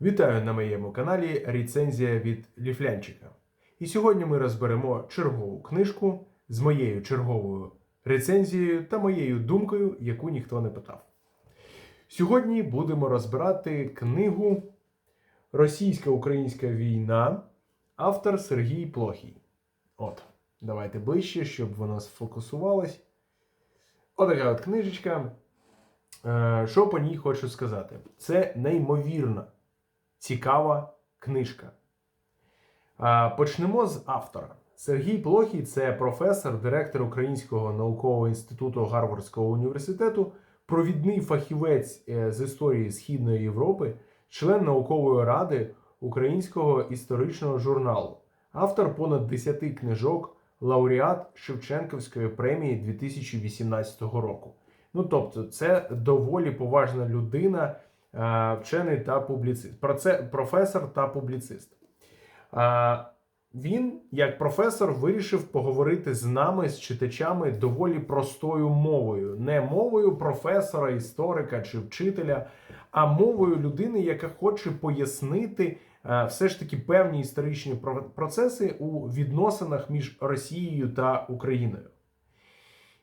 Вітаю на моєму каналі Рецензія від Ліфлянчика. І сьогодні ми розберемо чергову книжку з моєю черговою рецензією та моєю думкою, яку ніхто не питав. Сьогодні будемо розбирати книгу Російсько-Українська війна, автор Сергій Плохій. От, давайте ближче, щоб воно сфокусувалось. Отака от книжечка. Е, Що по ній хочу сказати? Це неймовірна, цікава книжка. Почнемо з автора. Сергій Плохій це професор, директор Українського наукового інституту Гарвардського університету, провідний фахівець е, з історії Східної Європи, член наукової ради Українського історичного журналу, автор понад 10 книжок, лауреат Шевченківської премії 2018 року. Ну тобто, це доволі поважна людина, вчений та публіцист, проце- професор та публіцист. А, Він, як професор, вирішив поговорити з нами, з читачами, доволі простою мовою, не мовою професора, історика чи вчителя, а мовою людини, яка хоче пояснити е, все ж таки певні історичні про- процеси у відносинах між Росією та Україною.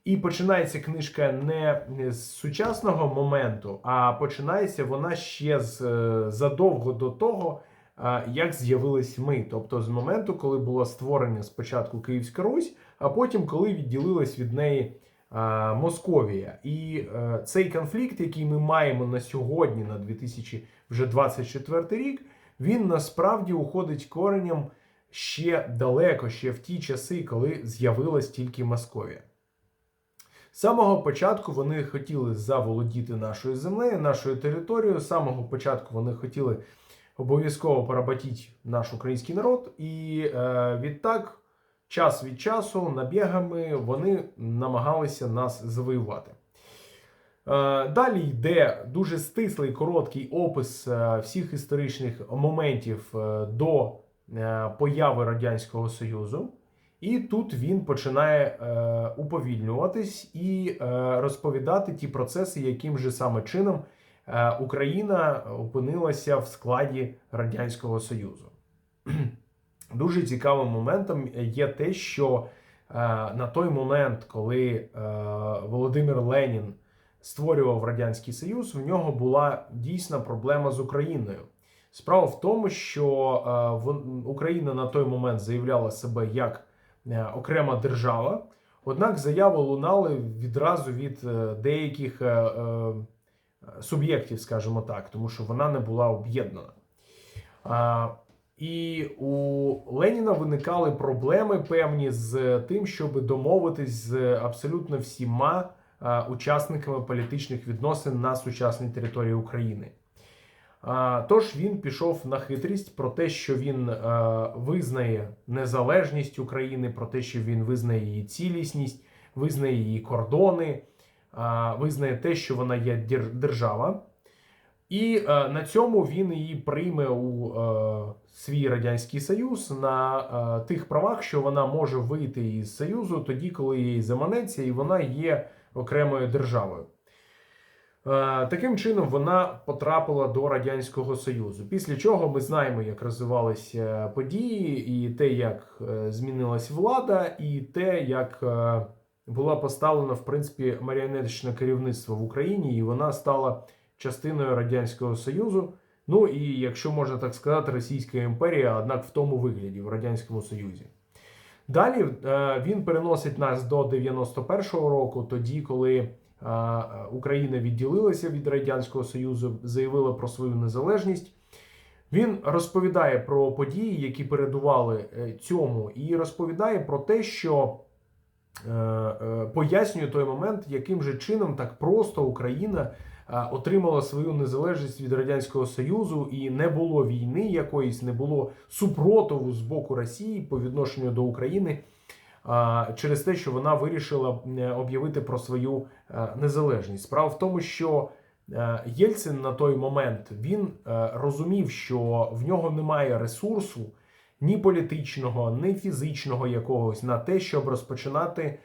І починається книжка не з сучасного моменту, а починається вона ще з е, задовго до того, е, як з'явились ми. Тобто з моменту, коли було створення спочатку Київська Русь, а потім коли відділилась від неї е, Московія. І цей конфлікт, який ми маємо на сьогодні, на 2024 рік, він насправді уходить коренем ще далеко, ще в ті часи, коли з'явилась тільки Московія. З самого початку вони хотіли заволодіти нашою землею, нашою територією. З самого початку вони хотіли обов'язково поработити наш український народ, і е, відтак, час від часу, набігами вони намагалися нас завоювати. Е, Далі йде дуже стислий короткий опис е, всіх історичних моментів е, до появи Радянського Союзу. І тут він починає е, уповільнюватись і е, розповідати ті процеси, яким же саме чином е, Україна опинилася в складі Радянського Союзу. Дуже цікавим моментом є те, що е, на той момент, коли е, Володимир Ленін створював Радянський Союз, в нього була дійсна проблема з Україною. Справа в тому, що е, вон- Україна на той момент заявляла себе як окрема держава. Однак заяви лунали відразу від е, деяких е, е, суб'єктів, скажімо так, тому що вона не була об'єднана. І у Леніна виникали проблеми певні з тим, щоб домовитись з абсолютно всіма е, учасниками політичних відносин на сучасній території України. Тож він пішов на хитрість про те, що він е, визнає незалежність України, про те, що він визнає її цілісність, визнає її кордони, визнає те, що вона є держава. І е, на цьому він її прийме у е, свій радянський союз на е, тих правах, що вона може вийти із союзу тоді, коли їй заманеться, і вона є окремою державою. Е, Таким чином вона потрапила до Радянського Союзу. Після чого ми знаємо, як розвивалися події, і те, як е, змінилась влада, і те, як е, була поставлена в принципі маріонеточне керівництво в Україні, і вона стала частиною Радянського Союзу. Ну і якщо можна так сказати, Російська імперія, однак в тому вигляді в Радянському Союзі. Далі він переносить нас до 91-го року, тоді, коли Україна відділилася від Радянського Союзу, заявила про свою незалежність. Він розповідає про події, які передували е, цьому, і розповідає про те, що е, е, пояснює той момент, яким же чином так просто Україна е, отримала свою незалежність від Радянського Союзу, і не було війни якоїсь, не було супротиву з боку Росії по відношенню до України через те, що вона вирішила е, об'явити про свою е, незалежність. Справа в тому, що е, Єльцин на той момент він розумів, що в нього немає ресурсу ні політичного, ні фізичного якогось на те, щоб розпочинати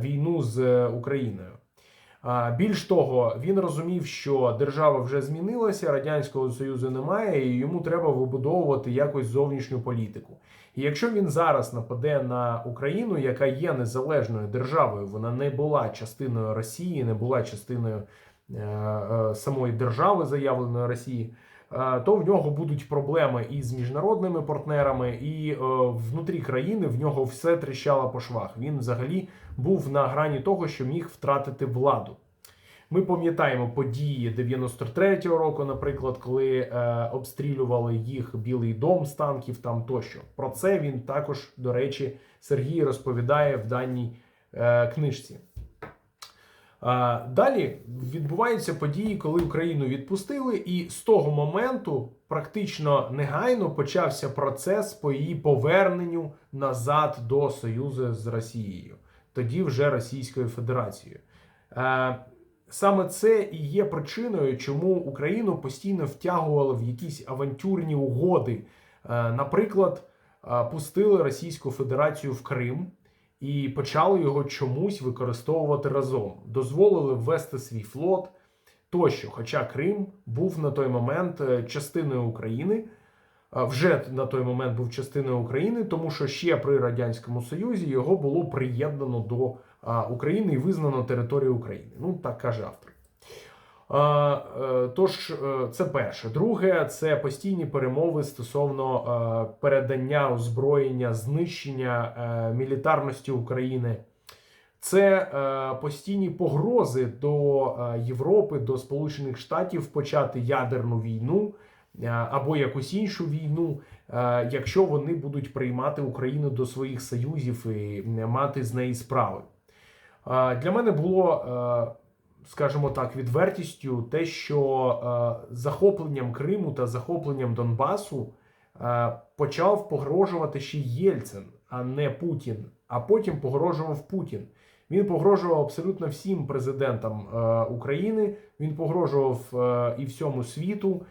війну з Україною. Більш того, він розумів, що держава вже змінилася, радянського союзу немає, і йому треба вибудовувати якось зовнішню політику. І якщо він зараз нападе на Україну, яка є незалежною державою, вона не була частиною Росії, не була частиною е, е, самої держави, заявленої Росії, е, то в нього будуть проблеми і з міжнародними партнерами, і е, внутрі країни в нього все тріщало по швах. Він взагалі був на грані того, що міг втратити владу. Ми пам'ятаємо події 93-го року, наприклад, коли е, обстрілювали їх Білий дом з танків там тощо. Про це він також, до речі, Сергій розповідає в даній е, книжці. Е, далі відбуваються події, коли Україну відпустили, і з того моменту практично негайно почався процес по її поверненню назад до Союзу з Росією, тоді вже Російською Федерацією. Е, Саме це і є причиною, чому Україну постійно втягували в якісь авантюрні угоди. Е, Наприклад, е, пустили Російську Федерацію в Крим і почали його чомусь використовувати разом. Дозволили ввести свій флот тощо. Хоча Крим був на той момент е, частиною України, вже на той момент був частиною України, тому що ще при Радянському Союзі його було приєднано до України і визнано територією України. Ну, так каже автор. Е, Тож, е, це перше. Друге, це постійні перемови стосовно е, передання озброєння, знищення мілітарності України. Це постійні погрози до Європи, до Сполучених Штатів почати ядерну війну або якусь іншу війну, якщо вони будуть приймати Україну до своїх союзів і мати з неї справи. Для мене було, е, скажімо так, відвертістю те, що е, захопленням Криму та захопленням Донбасу е, почав погрожувати ще Єльцин, а не Путін. А потім погрожував Путін. Він погрожував абсолютно всім президентам України. Він погрожував і всьому світу,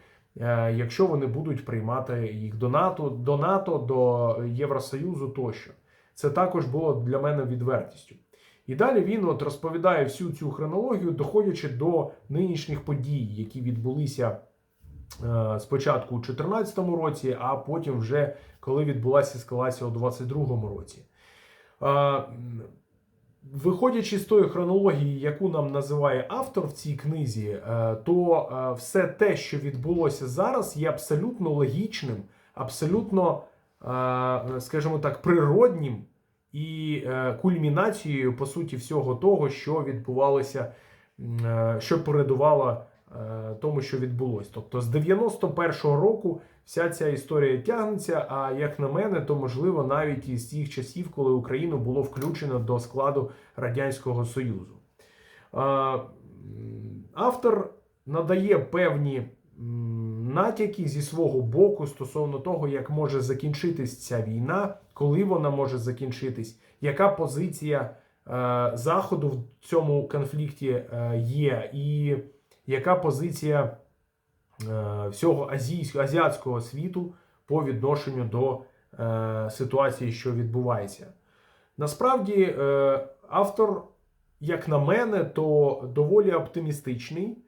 якщо вони будуть приймати їх до НАТО, до НАТО, до Євросоюзу тощо. Це також було для мене відвертістю. І далі він от розповідає всю цю хронологію, доходячи до нинішніх подій, які відбулися е, спочатку у 2014 році, а потім вже коли відбулася ескалація у 2022 році. Е, Виходячи з тої хронології, яку нам називає автор в цій книзі, е, то все те, що відбулося зараз, є абсолютно логічним, абсолютно, скажімо так, природнім і е, кульмінацією, по суті, всього того, що відбувалося, е, що передувало е, тому, що відбулося. Тобто з 91-го року вся ця історія тягнеться. А як на мене, то можливо навіть із тих часів, коли Україну було включено до складу Радянського Союзу. Автор надає певні натяки зі свого боку стосовно того, як може закінчитись ця війна, коли вона може закінчитись, яка позиція е, Заходу в цьому конфлікті е, є, і яка позиція е, всього азійського азіатського світу по відношенню до е, ситуації, що відбувається. Насправді, е, автор, як на мене, то доволі оптимістичний.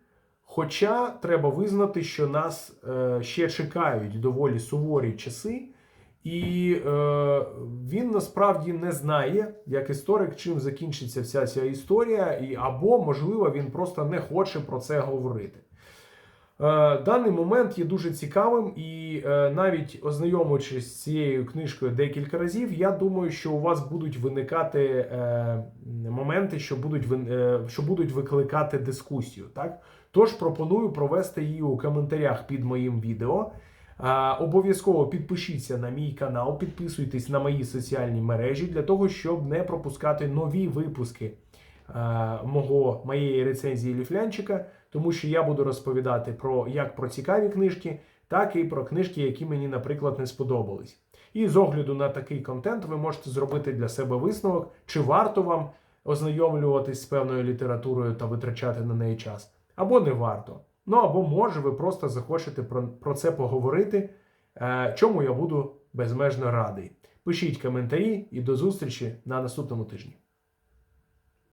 Хоча треба визнати, що нас е, ще чекають доволі суворі часи, і е, він насправді не знає, як історик, чим закінчиться вся ця історія, і або, можливо, він просто не хоче про це говорити. Е, Даний момент є дуже цікавим, і е, навіть ознайомившись з цією книжкою декілька разів, я думаю, що у вас будуть виникати е, моменти, що будуть е, що будуть викликати дискусію. Так? Тож пропоную провести її у коментарях під моїм відео. Обов'язково підпишіться на мій канал, підписуйтесь на мої соціальні мережі для того, щоб не пропускати нові випуски мого, моєї рецензії Ліфлянчика, тому що я буду розповідати про як про цікаві книжки, так і про книжки, які мені, наприклад, не сподобались. І з огляду на такий контент ви можете зробити для себе висновок, чи варто вам ознайомлюватись з певною літературою та витрачати на неї час, або не варто. Ну або може ви просто захочете про, про це поговорити, е, чому я буду безмежно радий. Пишіть коментарі і до зустрічі на наступному тижні.